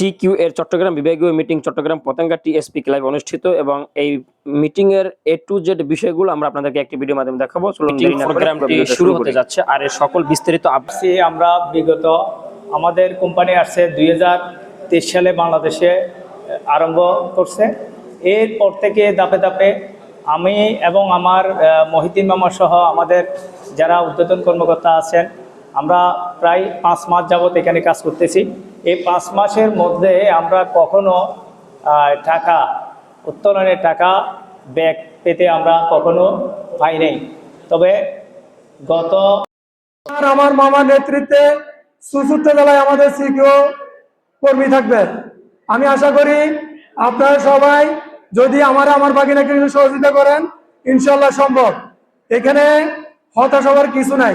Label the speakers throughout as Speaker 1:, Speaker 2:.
Speaker 1: CQ এর চট্টগ্রাম বিভাগীয় meeting Chittagong Patenga TSP ক্লাবে অনুষ্ঠিত এবং এই মিটিং এর এ টু জেড বিষয়গুলো আমরা আপনাদেরকে একটি ভিডিও মাধ্যমে দেখাবো।
Speaker 2: প্রোগ্রামটি শুরু হতে যাচ্ছে আর এর সকল বিস্তারিত আপ-
Speaker 3: আসছি আমরা বিগত আমাদের কোম্পানি আসছে দুই হাজার তেইশ সালে বাংলাদেশে আরম্ভ করছে। এরপর থেকে দাপে দাপে আমি এবং আমার মহিদিন মামা সহ আমাদের যারা উদ্বোধন কর্মকর্তা আছেন আমরা প্রায় পাঁচ মাস যাবত এখানে কাজ করতেছি। এই পাঁচ মাসের মধ্যে আমরা কখনো টাকা, উত্তোলনের টাকা ব্যাক পেতে আমরা কখনো পাই নাই। তবে গত
Speaker 4: আমার মামার নেতৃত্বে চতুর্থ জেলায় আমাদের সিকিউ কর্মী থাকবে আমি আশা করি আপনারা সবাই যদি আমার আমার বাকিনাকে সহযোগিতা করেন ইনশাল্লাহ সম্ভব। এখানে হতাশ হওয়ার কিছু নাই।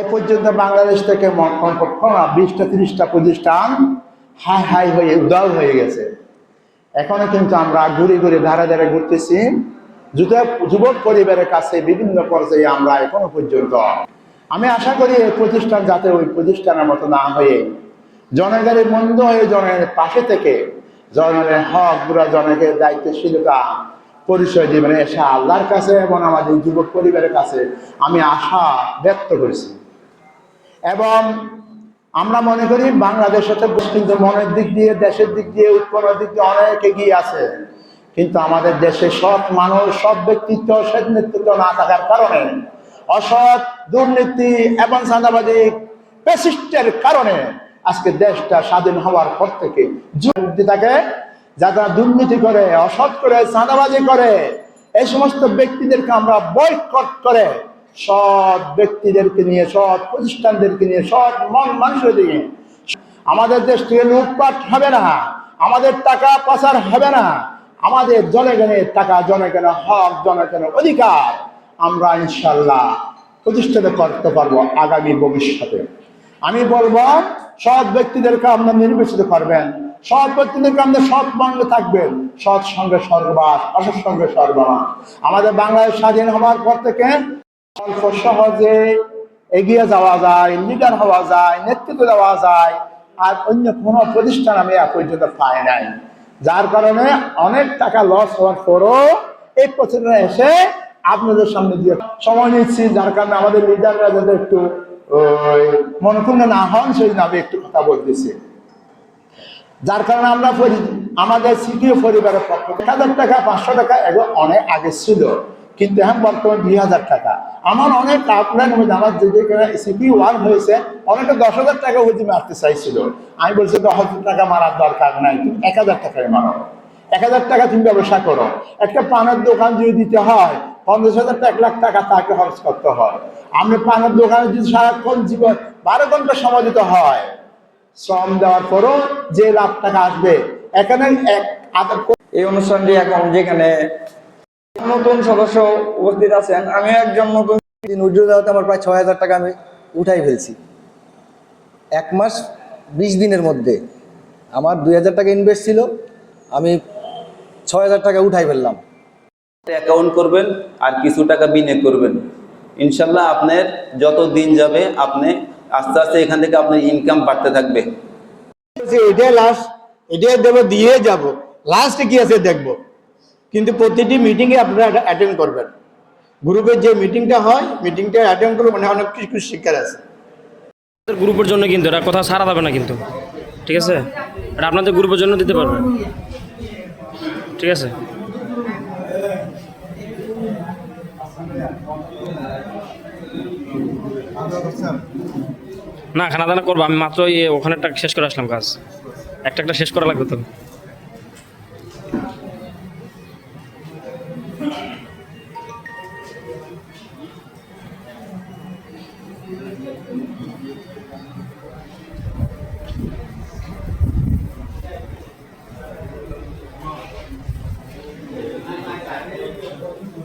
Speaker 5: এ পর্যন্ত বাংলাদেশ থেকে কমপক্ষ বিশটা, তিরিশটা প্রতিষ্ঠান হাই হাই হয়ে উদাও হয়ে গেছে। এখনও কিন্তু আমরা ঘুরে ঘুরে, ধারে ধারে ঘুরতেছি। যুবক পরিবারের কাছে বিভিন্ন পর্যায়ে আমরা এখনও পর্যন্ত আমি আশা করি এই প্রতিষ্ঠান যাতে ওই প্রতিষ্ঠানের মতো না হয়ে জনগণের মন্দ হয়ে জনগণের পাশে থেকে জনগণের হকগুলা জনগণের দায়িত্বশীলতা পরিচয় দিবেন এসে আল্লাহর কাছে এবং আমাদের যুবক পরিবারের কাছে আমি আশা ব্যক্ত করছি। এবং আমরা মনে করি বাংলাদেশ হচ্ছে কিন্তু মনের দিক দিয়ে, দেশের দিক দিয়ে, উৎপন্নের দিক দিয়ে অনেক এগিয়ে আছে। কিন্তু আমাদের দেশে সৎ মানুষ, সৎ ব্যক্তিত্ব, সৎ নেতৃত্ব না থাকার কারণে, অসৎ দুর্নীতি এবং চাঁদাবাদী পেসিস্টের কারণে আজকে দেশটা স্বাধীন হওয়ার পর থেকে যুক্তি থাকে যারা দুর্নীতি করে, অসৎ করে, চাঁদাবাজি করে, এই সমস্ত ব্যক্তিদেরকে আমরা বয়কট করে সৎ ব্যক্তিদেরকে নিয়ে, সৎ প্রতিষ্ঠানদেরকে নিয়ে, সৎ মন মানুষের দিকে আমাদের দেশ থেকে লুটপাট হবে না, আমাদের টাকা পাচার হবে না, আমাদের জনগণের টাকা জনগণের হক জনগণের অধিকার আমরা ইনশাল্লাহ প্রতিষ্ঠিত করতে পারব আগামী ভবিষ্যতে। আমি বলব, সৎ ব্যক্তিদেরকে আপনার নির্বাচিত করবেন সৎ ব্যক্তিদেরকে আপনার সৎ মঙ্গে থাকবেন, সৎ সঙ্গে স্বর্গবাস অসৎ সঙ্গে স্বর্গবাস আমাদের বাংলাদেশ স্বাধীন হওয়ার পর থেকে অল্প সহজে এগিয়ে যাওয়া যায় লিডার হওয়া যায়, নেতৃত্ব দেওয়া যায়, আর অন্য কোনো প্রতিষ্ঠান আমি এ পর্যন্ত পাই নাই। যার কারণে অনেক টাকা লস হওয়ার পরও এই প্রতিষ্ঠানে এসে আপনাদের সামনে দিয়ে সময় নিচ্ছি, যার কারণে আমাদের লিডাররা যাতে একটু মনক্ষুণ্ণ না হন, সেই জন্য আমি একটু কথা বলতেছি। যার কারণে আমরা আমাদের সিকিউ পরিবারের পক্ষ থেকে হাজার টাকা, পাঁচশো টাকা এগুলো অনেক আগে ছিল। কিন্তু এখন বর্তমানে দুই হাজার টাকা। আমার অনেক আপনার আমার যে সিকিউ ওয়ান হয়েছে, অনেকে দশ হাজার টাকা হইতে মারতে চাইছিল। আমি বলছি দশ হাজার টাকা মারার দরকার নাই, তুমি এক হাজার টাকায় মারো। এক হাজার টাকা তুমি ব্যবসা করো। একটা পানের দোকান যদি দিতে হয়, পঞ্চাশ হাজার এক লাখ টাকা তাকে খরচ করতে হয়। আমি পানের দোকানে যদি সারাক্ষণ জীবন বারো ঘণ্টা সময় দিতে হয়, শ্রম দেওয়ার পরও যে লাখ টাকা আসবে, এখানে এক
Speaker 6: এই অনুষ্ঠানটি এখন যেখানে নতুন সদস্য উপস্থিত আছেন আমি একজন নতুন
Speaker 7: নুজরুল দেওয়াতে আমার প্রায় ছয় হাজার টাকা আমি উঠাই ফেলছি। এক মাস বিশ দিনের মধ্যে আমার দুই হাজার টাকা ইনভেস্ট ছিল আমি ছয় হাজার টাকা উঠাই ফেললাম।
Speaker 8: অ্যাকাউন্ট করবেন আর কিছু টাকা বিনিয়োগ করবেন। ইনশাল্লাহ আপনার যত দিন যাবে আপনি আস্তে আস্তে এখান থেকে আপনার ইনকাম বাড়তে থাকবে।
Speaker 9: যে এটাই লাস্ট এটাই দেবো দিয়ে যাব। লাস্টে কি আছে দেখব? কিন্তু প্রতিটি মিটিংয়ে আপনারা অ্যাটেন্ড করবেন। গ্রুপের যে মিটিংটা হয় মিটিংটা অ্যাটেন্ড করলে মানে অনেক কিছু শিক্ষার আছে।
Speaker 2: গ্রুপের জন্য কিন্তু, এটা কোথাও সারা যাবে না কিন্তু। ঠিক আছে? এটা আপনাদের গ্রুপের জন্য দিতে পারবে। ঠিক আছে? না খানা দানা করব। আমি মাত্র ওখানে একটা শেষ করে আসলাম কাজ। একটা একটা শেষ করা লাগবে তো।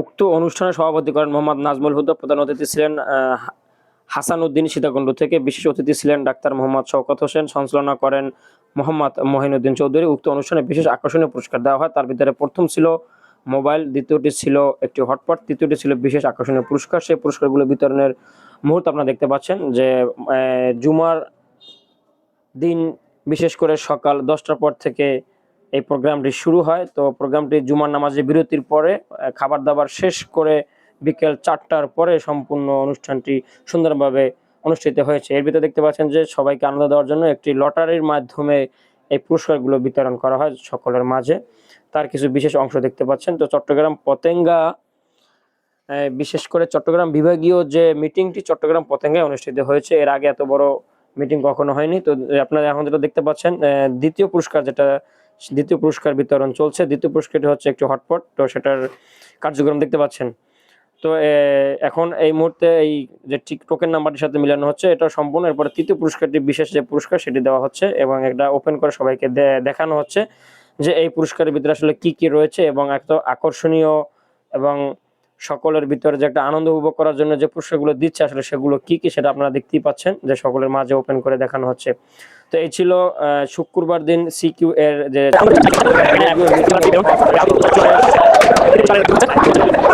Speaker 1: উক্ত অনুষ্ঠানে সভাপতি করেন মোহাম্মদ নাজমুল হুদা, প্রধান অতিথি ছিলেন হাসান উদ্দিন সীতাকুণ্ড থেকে বিশেষ অতিথি ছিলেন ডাক্তার মোহাম্মদ শওকত হোসেন সঞ্চালনা করেন মোহাম্মদ মহিনুদ্দিন চৌধুরী। উক্ত অনুষ্ঠানে বিশেষ আকর্ষণীয় পুরস্কার দেওয়া হয়। তার ভিতরে প্রথম ছিল মোবাইল, দ্বিতীয়টি ছিল একটি হটপট, তৃতীয়টি ছিল বিশেষ আকর্ষণীয় পুরস্কার। সেই পুরস্কারগুলো বিতরণের মুহূর্ত আপনারা দেখতে পাচ্ছেন যে জুমার দিন, বিশেষ করে সকাল দশটার পর থেকে এই প্রোগ্রামটি শুরু হয়। তো প্রোগ্রামটি জুমার নামাজে বিরতির পরে খাবার দাবার শেষ করে বিকেল চারটার পরে সম্পূর্ণ অনুষ্ঠানটি সুন্দরভাবে অনুষ্ঠিত হয়েছে। এর ভিতরে দেখতে পাচ্ছেন যে, সবাইকে আনন্দ দেওয়ার জন্য একটি লটারির মাধ্যমে এই পুরস্কারগুলো বিতরণ করা হয় সকলের মাঝে। তার কিছু বিশেষ অংশ দেখতে পাচ্ছেন। তো চট্টগ্রাম পতেঙ্গা বিশেষ করে চট্টগ্রাম বিভাগীয় যে মিটিংটি চট্টগ্রাম পতেঙ্গায় অনুষ্ঠিত হয়েছে, এর আগে এত বড় মিটিং কখনো হয়নি। তো আপনারা এখন যেটা দেখতে পাচ্ছেন দ্বিতীয় পুরস্কার যেটা, দ্বিতীয় পুরস্কার বিতরণ চলছে। দ্বিতীয় পুরস্কারটি হচ্ছে একটি হটপট। তো সেটার কার্যক্রম দেখতে পাচ্ছেন। তো এখন এই মুহূর্তে এই যে ঠিক টোকেন নাম্বারটির সাথে মিলানো হচ্ছে এটা সম্পূর্ণ এরপরে তৃতীয় পুরস্কারটি বিশেষ যে পুরস্কার সেটি দেওয়া হচ্ছে এবং এটা ওপেন করে সবাইকে দেখানো হচ্ছে যে এই পুরস্কারের ভিতরে আসলে কি কি রয়েছে এবং এত আকর্ষণীয় এবং সকলের ভিতরে যে একটা আনন্দ উপভোগ করার জন্য যে পুরস্কারগুলো দিচ্ছে আসলে সেগুলো কি কি সেটা আপনারা দেখতেই পাচ্ছেন যে সকলের মাঝে ওপেন করে দেখানো হচ্ছে তো এই ছিল শুক্রবার দিন সিকিউ এর যে